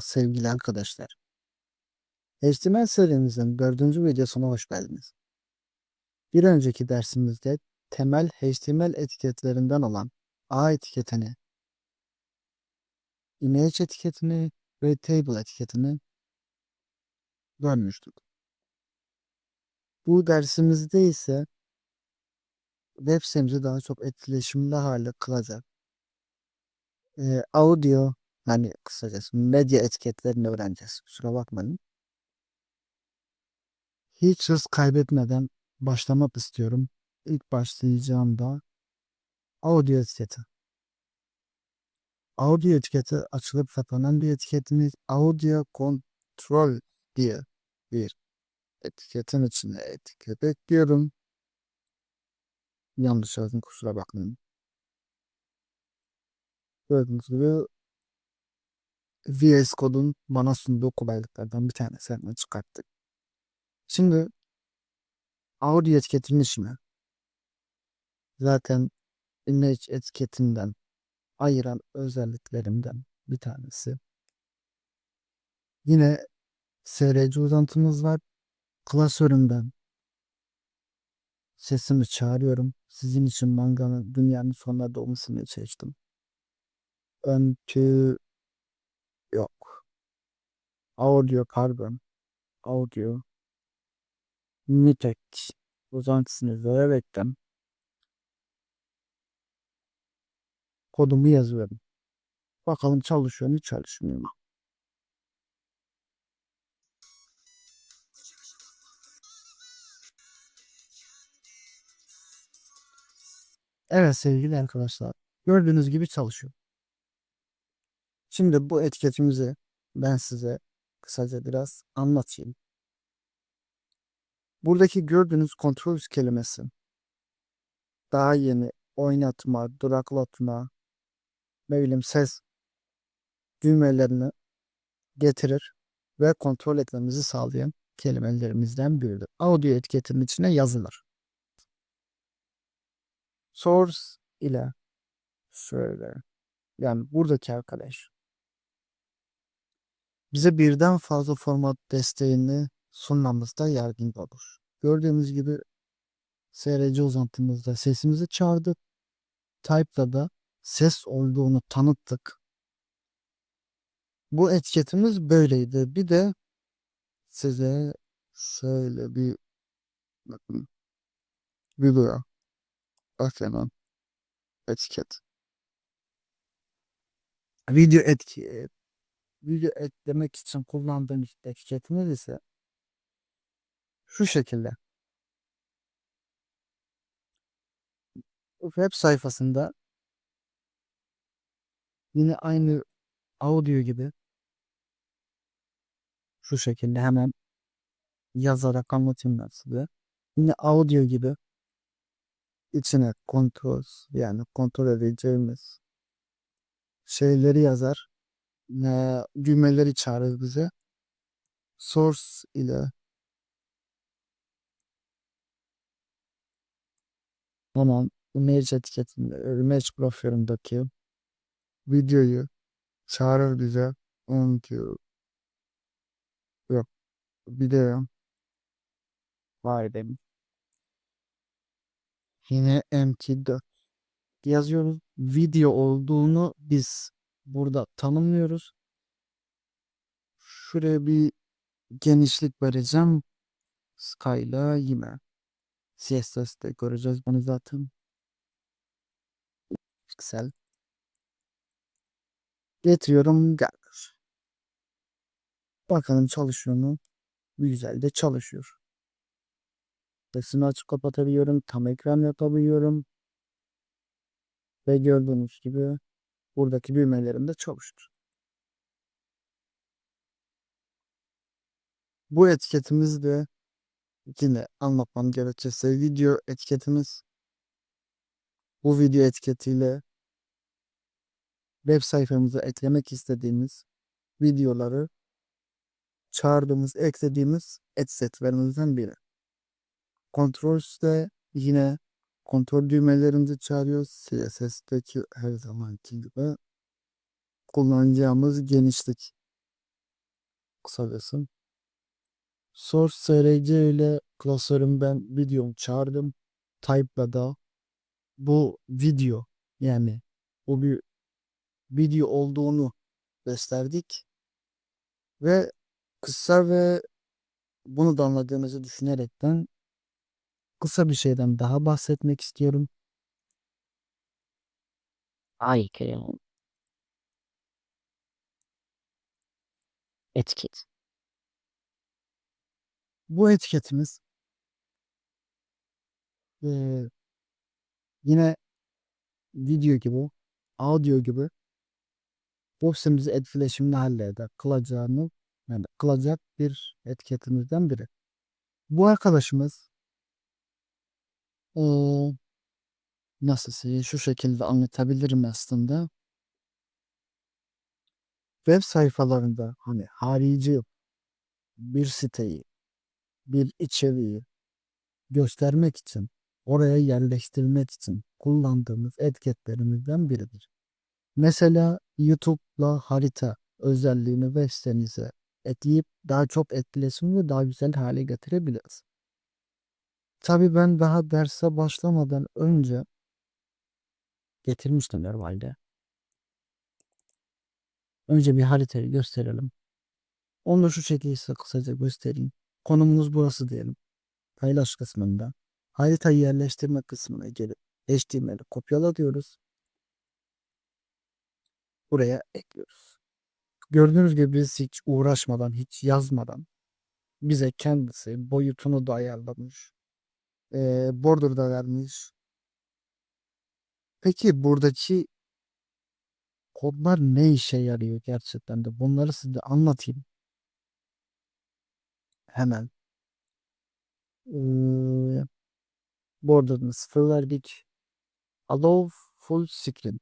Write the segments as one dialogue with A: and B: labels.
A: sevgili arkadaşlar. HTML serimizin dördüncü videosuna hoş geldiniz. Bir önceki dersimizde temel HTML etiketlerinden olan A etiketini, image etiketini ve table etiketini görmüştük. Bu dersimizde ise web sitemizi daha çok etkileşimli hale kılacak e, audio hani kısacası medya etiketlerini öğreneceğiz. Kusura bakmayın. Hiç hız kaybetmeden başlamak istiyorum. İlk başlayacağımda audio etiketi. Audio etiketi açılıp kapanan bir etiketimiz audio control diye bir etiketin içine etiket ekliyorum. Yanlış yazdım kusura bakmayın. Gördüğünüz gibi VS Code'un bana sunduğu kolaylıklardan bir tanesi hemen çıkarttık. Şimdi audio etiketinin işine zaten image etiketinden ayıran özelliklerimden bir tanesi. Yine SRC uzantımız var. Klasörümden sesimi çağırıyorum. Sizin için manganın dünyanın sonuna doğmasını seçtim. Öntü yok. Audio pardon. Audio. Mitek uzantısını vererekten kodumu yazıyorum. Bakalım çalışıyor mu çalışmıyor mu? Evet sevgili arkadaşlar. Gördüğünüz gibi çalışıyor. Şimdi bu etiketimizi ben size kısaca biraz anlatayım. Buradaki gördüğünüz kontrol kelimesi daha yeni oynatma, duraklatma, ne bileyim ses düğmelerini getirir ve kontrol etmemizi sağlayan kelimelerimizden biridir. Audio etiketinin içine yazılır. Source ile şöyle yani buradaki arkadaş bize birden fazla format desteğini sunmamızda yardımcı olur. Gördüğümüz gibi SRC uzantımızda sesimizi çağırdık. Type'da da ses olduğunu tanıttık. Bu etiketimiz böyleydi. Bir de size şöyle bir bakın video eklenen etiket. Video etki video eklemek için kullandığım etiketimiz ise şu şekilde. Web sayfasında yine aynı audio gibi şu şekilde hemen yazarak anlatayım ben size. Yine audio gibi içine kontrol yani kontrol edeceğimiz şeyleri yazar. Ne, düğmeleri çağırır bize. Source ile Hemen image etiketinde, image profilindeki videoyu çağırır bize. On diyor. Yok. Video. Var dedim. Yine MT4 yazıyoruz. Video olduğunu biz burada tanımlıyoruz. Şuraya bir genişlik vereceğim. Sky'la yine. CSS'de göreceğiz bunu zaten. Piksel. Getiriyorum gelir. Bakalım çalışıyor mu? Güzel de çalışıyor. Sesini açıp kapatabiliyorum. Tam ekran yapabiliyorum. Ve gördüğünüz gibi buradaki düğmelerim de çalışır. Bu etiketimiz de yine anlatmam gerekirse video etiketimiz bu video etiketiyle web sayfamıza eklemek istediğimiz videoları çağırdığımız, eklediğimiz etsetlerimizden biri. Kontrol de yine kontrol düğmelerimizi çağırıyoruz. CSS'deki her zamanki gibi kullanacağımız genişlik kısacası. Source SRC ile klasörüm ben videomu çağırdım. Type'la da bu video yani bu bir video olduğunu gösterdik. Ve kısa ve bunu da anladığınızı düşünerekten kısa bir şeyden daha bahsetmek istiyorum.
B: Ay Etiket.
A: Bu etiketimiz eee, yine video gibi, audio gibi bu sitemizi etkileşimli halleder. Kılacağını yani kılacak bir etiketimizden biri. Bu arkadaşımız nasıl size şu şekilde anlatabilirim aslında. Web sayfalarında hani harici bir siteyi, bir içeriği göstermek için, oraya yerleştirmek için kullandığımız etiketlerimizden biridir. Mesela YouTube'la harita özelliğini web sitenize ekleyip daha çok etkileşimli ve daha güzel hale getirebiliriz. Tabii ben daha derse başlamadan önce getirmiştim normalde. Önce bir haritayı gösterelim. Onu da şu şekilde kısaca göstereyim. Konumumuz burası diyelim. Paylaş kısmında. Haritayı yerleştirme kısmına gelip HTML'i kopyala diyoruz. Buraya ekliyoruz. Gördüğünüz gibi biz hiç uğraşmadan, hiç yazmadan bize kendisi boyutunu da ayarlamış. Ee, border da vermiş. Peki buradaki kodlar ne işe yarıyor gerçekten de? Bunları size anlatayım. Hemen. Ee, border'ını sıfır verdik. Allow full screen.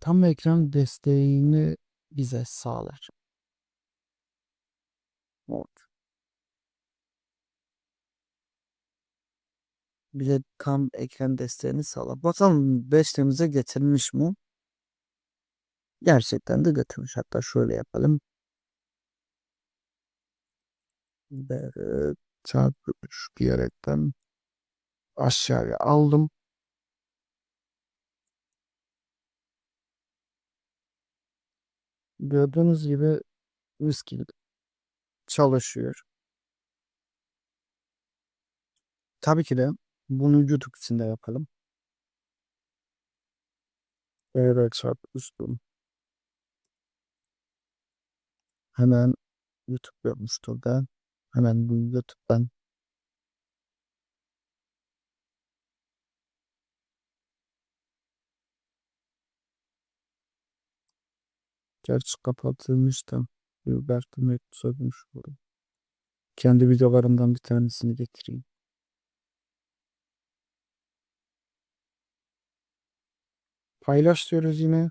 A: Tam ekran desteğini bize sağlar. Mod. Bize tam ekran desteğini sağlar. Bakalım 5 temize getirmiş mi? Gerçekten de götürmüş. Hatta şöyle yapalım. Ve çarpı 3 diyerekten aşağıya aldım. Gördüğünüz gibi mis çalışıyor. Tabii ki de bunu YouTube için de yapalım. Evet çarpı üstüm. Hemen YouTube yapmıştır da. Hemen bu YouTube'dan Gerçi kapatılmış da bir belki mektup sövmüş burada. Kendi videolarımdan bir tanesini getireyim. Paylaş diyoruz yine.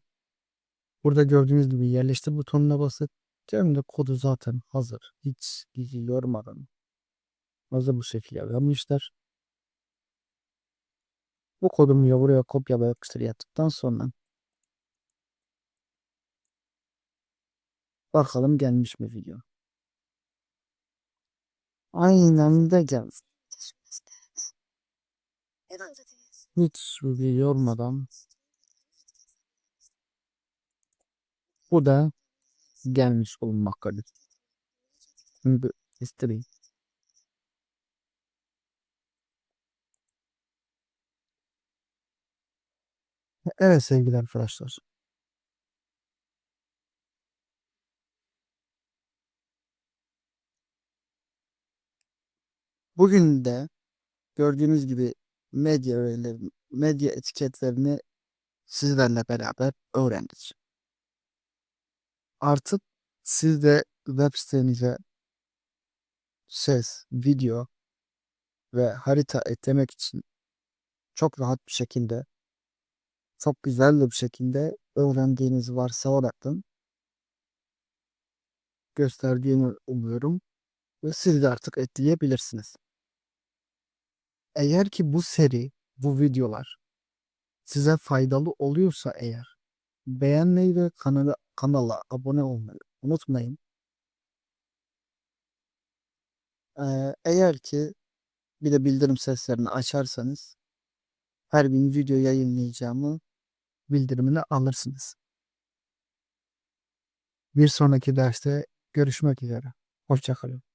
A: Burada gördüğünüz gibi yerleştir butonuna basıp hem de kodu zaten hazır. Hiç bizi yormadan hazır bu şekilde yapmışlar. Bu kodumu ya buraya kopya ve yapıştır yaptıktan sonra bakalım gelmiş mi video. Aynen de gelmiş. Hiç bizi yormadan bu da gelmiş bulunmaktadır. İstireyim. Evet sevgili arkadaşlar. Bugün de gördüğünüz gibi medya öğeleri, medya etiketlerini sizlerle beraber öğrendik. Artık siz de web sitenize ses, video ve harita eklemek için çok rahat bir şekilde çok güzel bir şekilde öğrendiğiniz varsayaraktan gösterdiğini umuyorum ve siz de artık ekleyebilirsiniz. Eğer ki bu seri, bu videolar size faydalı oluyorsa eğer beğenmeyi ve kanala, kanala abone olmayı unutmayın. Eğer ki bir de bildirim seslerini açarsanız her gün video yayınlayacağımı bildirimini alırsınız. Bir sonraki derste görüşmek üzere. Hoşçakalın.